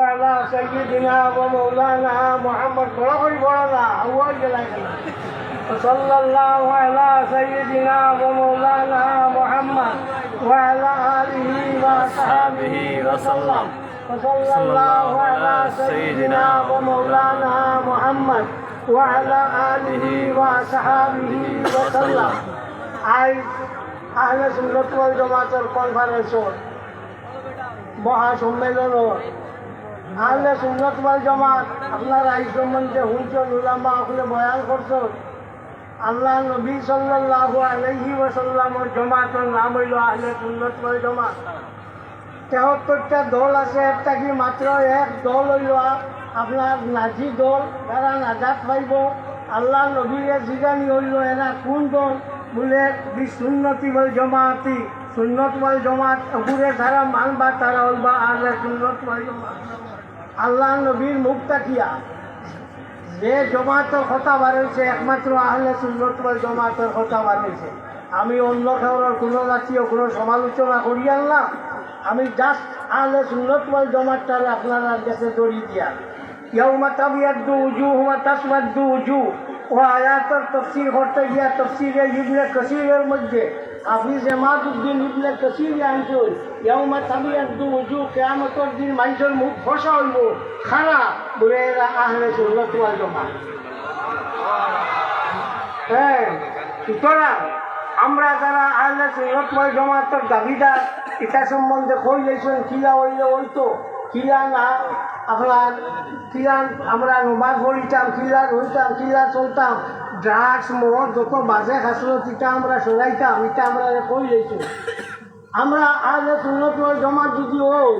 على سيدنا ومولانا محمد بلغ البرنا أول جلاله وصلى الله على سيدنا ومولانا محمد وعلى آله وصحبه وسلم وصلى الله على سيدنا ومولانا محمد وعلى آله وصحبه وسلم আজ আহলে সুন্নত ওয়াল জামাতের কনফারেন্সর মহাসম্মেলন আহলে সুন্নত ওয়াল জামাত, আপনারা এই সম্বন্ধে হুঁচন উলামা আপনি বয়ান করছেন আল্লাহ নবী সাল্লাল্লাহু আলাইহি ওয়াসাল্লামের জামাতের নাম হইল আহলে সুন্নত ওয়াল জামাত। তেহত্তরটা দল আছে, একটা কি মাত্র এক দল হইল, আপনার নাজি দল, এরা নাজাত পাইব। আল্লাহ নবীরে জিগানি হইল, এরা কোন দল? বলে, বি সুন্নতি বল জমাতি। সুন্নত বল জমাত উপরে যারা মানবা, তারা হলবা আল্লাহ সুন্নত বল জমাত। আল্লাহ নবীর মুখ তাকিয়া। যে জমাতের কথা বাড়িয়েছে একমাত্র আহলে বল জমাতের কথা বাড়িয়েছে আমি অন্য খেওয়ার কোনো জাতীয় কোনো সমালোচনা করি না। আমি জাস্ট আহলে সুন্নত বল জমাতটারে আপনারা কাছে দড়ি দিয়া। ইয়াউমা তাবিয়াদ্দু উজুহুমা তাসওয়াদ্দু উজু। ও আয়াতের তফসির করতে গিয়া তফসিরে ইবনে কসিরের মধ্যে হাফিজ এমাদুদ্দিন ইবনে কসির আনছিল ইয়াউমা তাবিয়াদ্দু উজু, কিয়ামতের দিন মানুষের মুখ ফসা হইব। খারা বলে এরা আহলে সুন্নত ওয়াল জামাত। হ্যাঁ সুতরাং আমরা যারা আহলে সুন্নত ওয়াল জামাতের দাবিদার, এটা সম্বন্ধে কই লেছেন কিলা হইলে হইতো? কিলা না আপনার কিলা আমরা নমাজ পড়িতাম কিলা রইতাম কিলা চলতাম ড্রাগস মদ যত বাজে খাসলো তিটা আমরা সরাইতাম এটা আমরা কই লেছি আমরা আজ ওয়াল জামাত যদি হই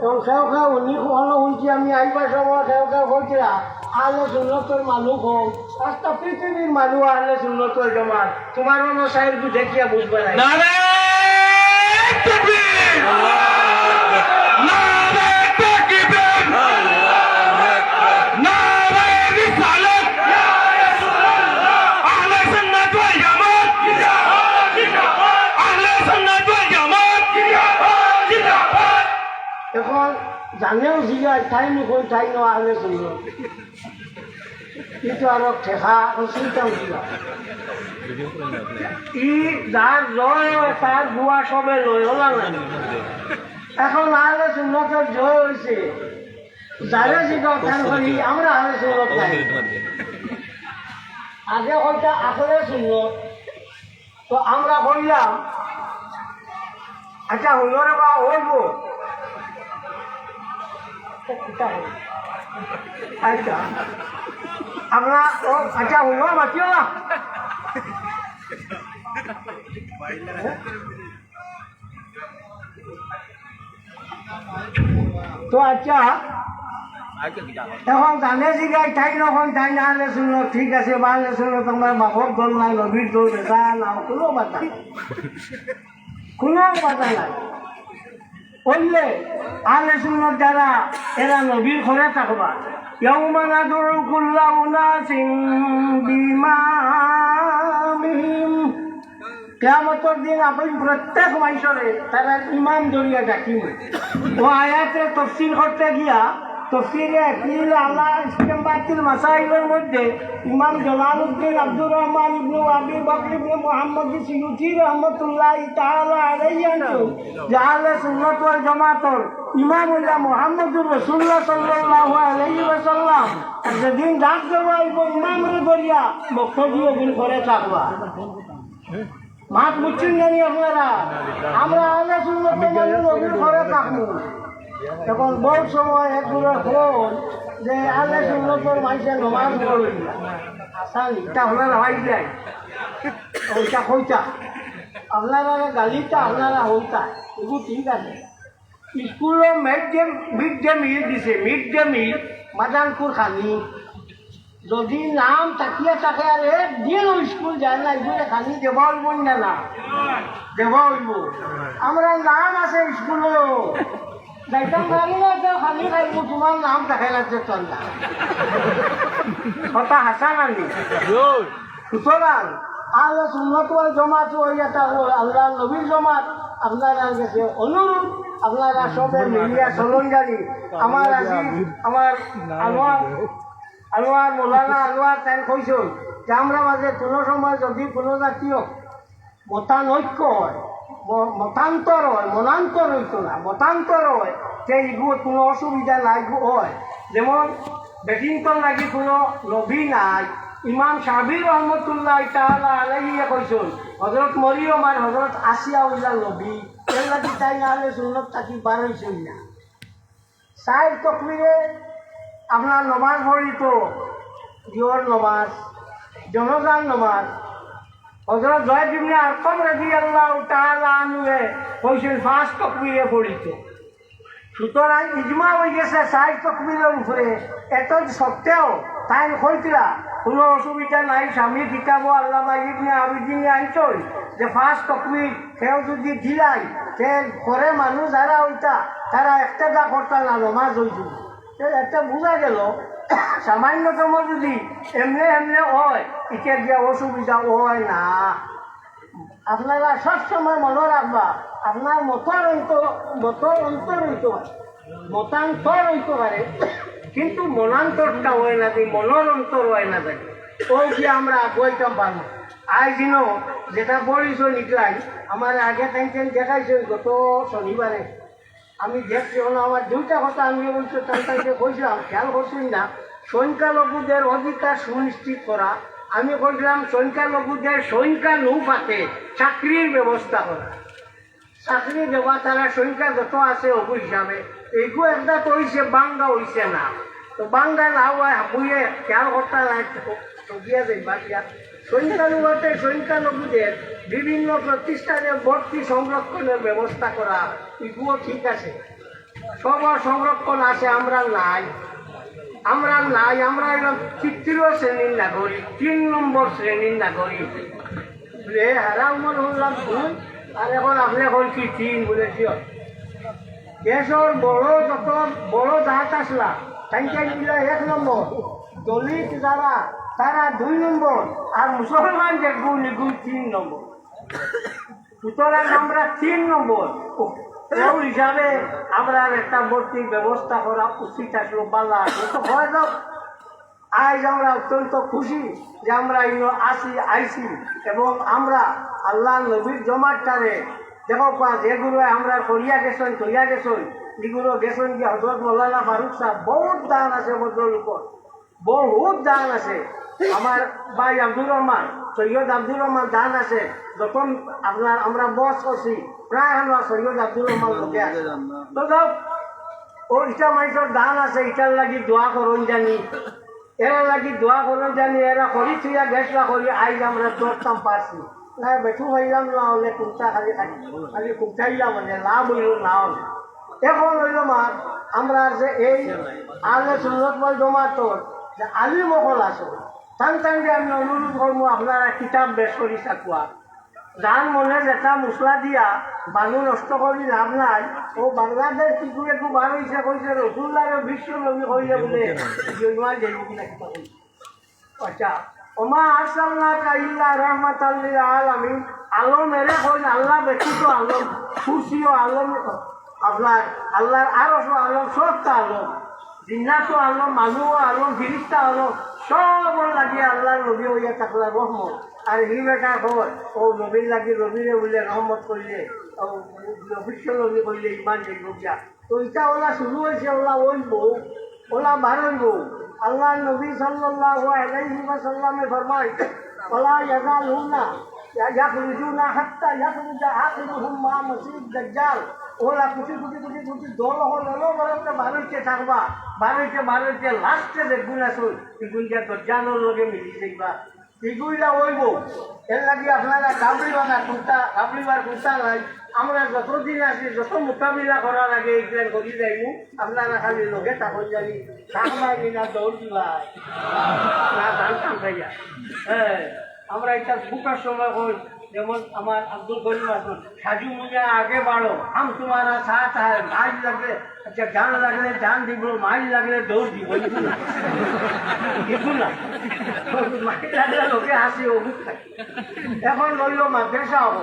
তখন খেও খেও উনি হলো শুনছি আমি আইবার সময় খেও খেও হইছিলা আহলে সুন্নতর মানুষ হোক রাস্তা পৃথিবীর মানুষ আহলে সুন্নতর জমাত। তোমার সাহেব দেখিয়া বুঝবে না জানেও জিগা ঠাই নুকই ঠাই ন আহলে সুন্নত কিন্তু আর ঠেকা ই জয় হলা এখন আহলে জয় আমরা আহলে নাই। আগে ওইটা আসলে সুন্নত তো আমরা বললাম আচ্ছা হইল রে বা হইব। আচ্ছা। আমরা ও আচ্ছা মাতিও না। তো আচ্ছা। এখন জানে জিগাই ঠাই নখন ঠাই না হলে শুনলো ঠিক আছে, বা হলে শুনলো তোমার বাপর দল নাই নবীর দল বেটা না কোনো নাই। কোনো বাধা নাই। বললে আলে শুনলো যারা এরা নবীর ঘরে থাকবা يوم ندعو كل أناس بإمامهم কেয়ামতর দিন আপনি প্রত্যেক মানুষরে তারা ইমাম দরিয়া ডাকিব ও আয়াতে তফসিল করতে গিয়া সুন্নাত যেদিন ডাক দেওয়া জানি আপনারা? আমরা সুন্দর নদীর ঘরে থাকব। তখন বহু সময় এক দূরে ফোন যে আলে সুন্দর মানুষের নমাজ আসান ইটা আপনারা হয় যায় ওইটা হইতা আপনারা গালিটা, আপনারা হইতা এগুলো ঠিক আছে। স্কুলে mid day mid day meal দিছে। মিড ডে মিল মাদানপুর খানি। যদি নাম তাকিয়ে থাকে, আর একদিন স্কুল যায় না, এগুলো খালি দেব হইব না। দেব হইব আমরা নাম আছে স্কুলে যাইতাম খালি না তো খালি খাইব তোমার নাম থাকে লাগছে কথা হাসা নানি সুতরাং আল্লাহ সুন্নত ওয়াল জমাত ওই এটা আল্লাহ নবীর জমাত। আপনার কাছে অনুরোধ আপনারা সবে মিলিয়া চলন জানি আমার আজি আমার আনোয়ার আনোয়ার মৌলানা আনোয়ার তাই কৈছিল যে আমরা মাঝে কোনো সময় যদি কোনো জাতীয় মতানৈক্য হয় মতান্তর হয় মনান্তর হইতো না মতান্তর হয়। যে এগুলো কোনো অসুবিধা নাই হয়। যেমন বেটিংটন লাগি কোনো নবী নাই, ইমাম সাবির রহমতুল্লাহ তাহলে আলাইয়া কইসন হজরত মরিয়ম আর হজরত আসিয়া উল্লাহ নবী এর লাগি তাই না হলে সুন্নত থাকি বার না। সাহেব তকমিরে আপনার নমাজ পড়িত জিওর নমাজ, জনজান নমাজ হজরত জয় দিবনে আরকম রাজি আল্লাহ তাআলা আনুয়ে কইছেন পাঁচ তকবিরে পড়িত। সুতরাং ইজমা হয়ে গেছে ষাট তকবিরের উপরে। এত সত্ত্বেও তাই কইতরা কোনো অসুবিধা নাই, স্বামী কিতাব আল্লাহ ইবনে আবিদিনে আনছই যে পাঁচ তকবির কেউ যদি দিলাই সে ঘরে মানুষ যারা ওইটা, তারা একটা দা করতা না, নমাজ হইছিল। তো একটা বোঝা গেল সামান্যতম যদি এমনি এমনি হয় এটা দিয়ে অসুবিধা হয় না। আপনারা সবসময় মনে রাখবা, আপনার মতর অন্তর মতর অন্তর হইতে পারে, মতান্তর হইতে পারে, কিন্তু মনান্তরটা হয় না, যে মনের অন্তর হয় না থাকে ওই যে আমরা আগুয়াইতাম পারব। দিনও যেটা পড়িছ নিকলাই আমার আগে টাইম দেখাইছে গত শনিবারে। আমি দেখছি আমার দুইটা কথা আমি বলছি তাদেরকে কইছিলাম, খেয়াল করছেন না। সংখ্যালঘুদের অধিকার সুনিশ্চিত করা। আমি কইছিলাম সংখ্যালঘুদের সংখ্যা নৌপাতে চাকরির ব্যবস্থা করা। চাকরি দেওয়া তারা সংখ্যা যত আছে অবু হিসাবে। এইগু একটা তো হইছে, বাঙ্গা হইছে না। তো বাঙ্গা না হাবুয়ে খেয়াল করতে নাই দিয়া যাইবা সংখ্যালঘুতে সংখ্যালঘুদের বিভিন্ন প্রতিষ্ঠানে ভর্তি সংরক্ষণের ব্যবস্থা করা এগুলো ঠিক আছে। সবার সংরক্ষণ আছে, আমরা নাই। আমরা নাই, আমরা এরকম তৃতীয় শ্রেণির নাগরিক, তিন নম্বর শ্রেণির নাগরিক। হারা মন হলাম দুই আর এখন আপনি এখন কি তিন বলেছি দেশের বড় যত বড় জাত আসলা তাইকে দিল এক নম্বর। দলিত যারা, তারা দুই নম্বর, আর মুসলমান যে গুণ এগুলো তিন নম্বর। সুতরাং আমরা তিন নম্বর। কেউ হিসাবে আমরা একটা ভর্তির ব্যবস্থা করা উচিত আসলো পাল্লা তো হয় যাও আজ আমরা অত্যন্ত খুশি যে আমরা ইনো আসি, আইসি এবং আমরা আল্লাহ নবীর টানে দেখো পা, যেগুলো আমরা করিয়া গেছেন করিয়া গেছেন এগুলো গেছেন কি হজরত মৌলানা ফারুক সাহেব, বহুত দান আছে ভদ্রলোকর বহুত দান আছে। আমার ভাই আব্দুর রহমান, সৈয়দ আব্দুর রহমান দান আছে। যখন আপনার, আমরা বস করছি। ইটা মানুষের দান আছে ইটার লাগি দোয়া করুন জানি। এরা লাগি দোয়া করুন জানি এরা করি থুইয়া গেছলা করি আইজ আমরা দৌড়তাম পারছি না বেঠু হইলাম না হলে কুমটা খালি খালি খালি কুমটাইলাম মানে লাভ হইল না হল। এখন হইল মার আমরা যে এই আলে সুন্নতময় জমাতর যে আলি মকল আছো। টান টান যে আমি অনুরোধ করব আপনারা কিতাব বেশ করি চাকুয়া যার মনে যেটা মশলা দিয়া বালু নষ্ট কৰি লাভ নাই ও বাংলাদেশ কিছু একটু বার হয়েছে কইছে রসুল্লাহ বিশ্ব নবী কইলে বলে ইমান যাইব কিনা কিতা আচ্ছা ওমা আসাল্লাহ কাইল্লা রহমাতাল্লিল আলামিন আলম এরে কইল আল্লাহ ব্যতীত আলম খুশিও আলম আপনার আল্লাহর আরশও আলম সবটা আলম। জিন্নাতো আলম মানুষও আলম ফিরিস্তা আলম সব লাগি আল্লাহর নবী হইয়া থাকলা রহমত আর হি বেটা হয় ও নবীর লাগি নবীরে বলে রহমত করলে ও বিশ্ব নবী করলে ইমান গিয়া তো ইটা ওলা শুরু হয়েছে ওলা ওইব ওলা বার হইব আল্লাহ নবী সাল্লাল্লাহু আলাইহি ওয়াসাল্লামে ফরমায় ওলা ইয়াজালুনা ইয়াখরুজুনা হাত্তা ইয়াখরুজা আখিরুহুম মা মসিদ দাজ্জাল। ওরা কুটি কুটি কুটি কুটি দল হল, হলো বলতে বারোইতে থাকবা বারোইতে বারোইতে লাস্টে দেখুন আসুন এগুনটা দরজানোর লগে মিলি দেখবা। এগুলা ওইব এর লাগি আপনারা গাবড়ি বানা কুর্তা গাবড়ি বার কুর্তা নাই। আমরা যতদিন আছি, যত মোকাবিলা করার আগে এগুলা করি যাইমু। আপনারা খালি লগে থাকুন জানি। থাকবাই না, দৌড় দিবাই। না, ধান কাম খাইয়া। হ্যাঁ আমরা এটা ফুটার সময় হই। যেমন আমার আব্দুল করিম আসুন সাজু আগে বাড়ো, হাম তোমারা লাগলে আচ্ছা লাগলে দিব মাইল লাগলে দৌড় দিব না। মাইল লাগলে লোকে হাসি অভুক থাকে। এখন রইল মাদ্রাসা হব।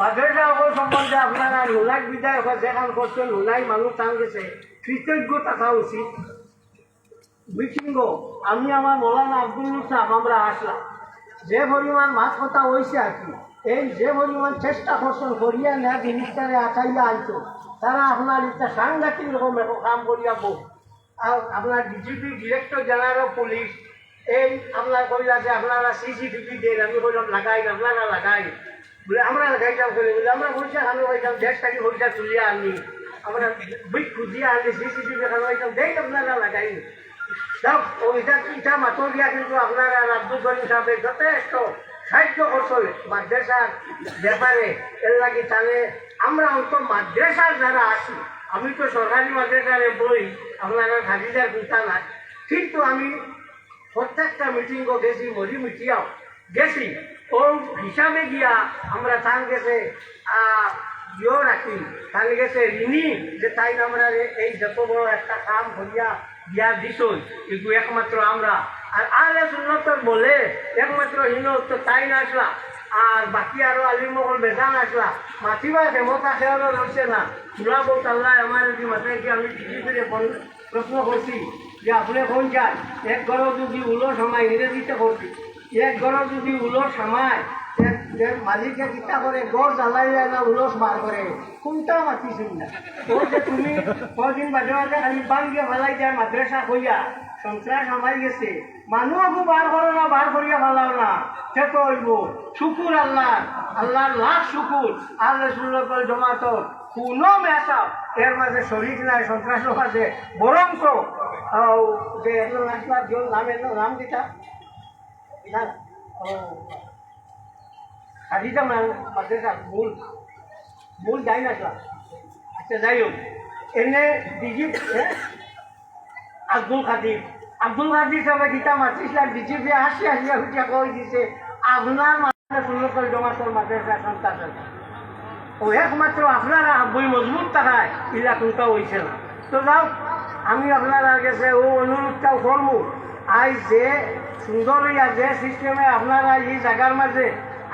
মাদ্রাসা সকল সম্বন্ধে আপনারা লোলাই বিদায় যেখান করছেন লোলাই মানুষ টান গেছে। কৃতজ্ঞ থাকা উচিত। মিটিংগ আমি আমার মৌলানা আব্দুল সাহেব, আমরা আসলাম। যে পরিমাণ মাছ কথা হয়েছে আর কি। এই যে পরিমাণ চেষ্টা করছেন করিয়া না জিনিসটারে আঁকাইয়া আনতো তারা আপনার একটা সাংঘাতিক রকম কাম করিয়া বউ। আর আপনার ডিজিপি ডিরেক্টর জেনারেল পুলিশ এই আপনার কইলা যে আপনারা সিসিটিভি দেন, আমি কইলাম লাগাই আপনারা লাগাই। বলে, আমরা লাগাইতাম করে বলে, আমরা পয়সা খানো পাইতাম দেশ থেকে পয়সা তুলিয়া আনি আমরা বই খুঁজিয়া আনি সিসিটিভি খানো পাইতাম দেখ আপনারা লাগাই। যাও ওইটা ইটা মাতর দিয়া কিন্তু আপনারা আব্দুল করিম সাহেবের যথেষ্ট। সাহায্য করছেন মাদ্রাসার ব্যাপারে, এর লাগে তাহলে আমরা অন্ত মাদ্রাসার যারা আছি আমি তো সরকারি মাদ্রাসার এমপ্লয়ি, আপনারা হাজিদার চিন্তা নাই। কিন্তু আমি প্রত্যেকটা মিটিংও গেছি, মরি মিটিয়াও গেছি। ও হিসাবে গিয়া আমরা তান গেছে ইয়ে রাখি। তান গেছে ঋণী, যে তাই আমরা এই যত বড় একটা কাম করিয়া দিয়া কিন্তু একমাত্র আমরা। আর আলে সুন্নতর বলে, একমাত্র হিন তো তাই আসলা। আর বাকি আরও আলিমকল বেজান আসলা। মাতিবা ক্ষমতা খেয়ালও রয়েছে না। চূড়া বলতে আল্লাহ আমার যদি মাথায় কি আমি কিছু করে প্রশ্ন করছি, যে আপনি কোন যান এক ঘর যদি উলো সময়, ইংরেজিতে করছি এক ঘর যদি উলো সময় মালিকে চিন্তা করে গড় জ্বালাই যায় না উলস বার করে। কোনটা মাতিছিল না? তুমি কদিন বাদে বাদে খালি বাঙ্গে ফেলাই যায় মাদ্রাসা কইয়া সন্ত্রাস আমাই গেছে। মানুহকো বার করো না বার করিয়া ফেলাও না। সে তো হইব। শুকুর আল্লাহ আল্লাহর লাখ শুকুর আর রসুল্লাহ জমাত কোনো মেসা এর মাঝে শরীর নাই সন্ত্রাসের মাঝে বরং তো যে এগুলো নাচলার জন্য নাম এলো নাম দিতা। না হাজিটা মাদ্রাসা মূল মূল যাই না আচ্ছা যাই হোক এনে ডিজি আব্দুল খাদির আব্দুল খাদির সাহেব গীতা মাতিছিলাম ডিজিপি আসি আসিয়া হুটিয়া কই দিছে আপনার মাদ্রাসা সুন্দর করে জমাতর সন্তান আছে। ও একমাত্র আপনারা বই মজবুত থাকায় ইলা কোনটা হয়েছে না। তো যাও আমি আপনারা গেছে ও অনুরোধটাও করব আই যে সুন্দর হইয়া যে সিস্টেমে আপনারা এই জায়গার মাঝে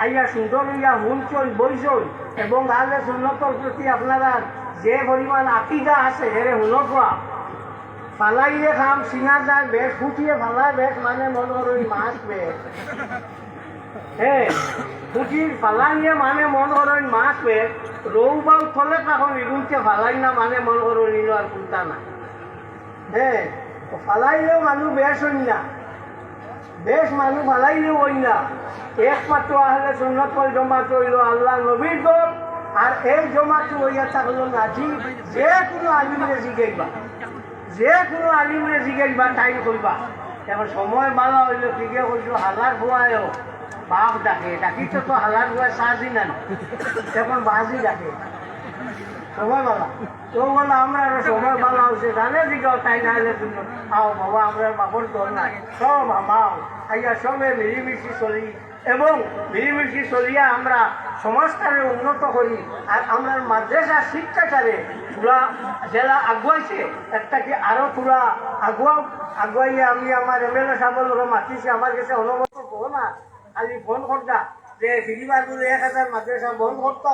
আইয়া সুন্দর হইয়া শুনছন বইছন এবং আলে সুন্নতর প্রতি আপনারা যে পরিমাণ আকিদা আছে এরে শুনবা ফালাইলে খাম চিনা যায় বেশ, ফুটিয়ে ফালাই বেশ মানে মনৰ ওই মাছ বেশ। হ্যাঁ ফুটির ফালাইয়ে মানে মন করেন মাছ বেশ। রৌ বাউ থলে তখন ইগুনকে ফালাই না মানে মন করেন নিল আর কোনটা না হ্যাঁ ফালাইলেও মানুষ বেশ হইন না। বেশ মানুষ ফালাইলেও হইন না। একমাত্র আহলে সুন্নত পল জমাত হইল আল্লাহ নবীর দল, আর এই জমাত হইয়া থাকল নাজি যে কোনো আলিমরে জিগাইবা যে কোনো আলিমরে জিগাইবা টাইম করবা। এখন সময় বালা হইল ঠিকে কইছো হালার ভুয়ায়ও বাপ ডাকে। ডাকি তো তো হালার ভুয়া সাজি না এখন বাজি ডাকে। সময় বালা। তো বলে, আমরা সময় বালা হচ্ছে জানে দিকেও তাই না হলে তুমি আও বাবা, আমরা বাপর দল না সব আমাও। আইয়া সবে মিলিমিশি চলি। এবং মিলিমিশি চলিয়া আমরা সমাজটারে উন্নত করি। আর আমরা মাদ্রাসা শিক্ষাচারে পুরা জেলা আগুয়াইছে, একটাকে আরও পুরা আগুয়াও আগুয়াইয়ে আমি আমার এম এল এ সাহেবের লোক মাতিছি আমার কাছে অনুগত কো না খালি ফোন করতা যে ফিরিবার এক হাজার মাদ্রাসা বন্ধ করতো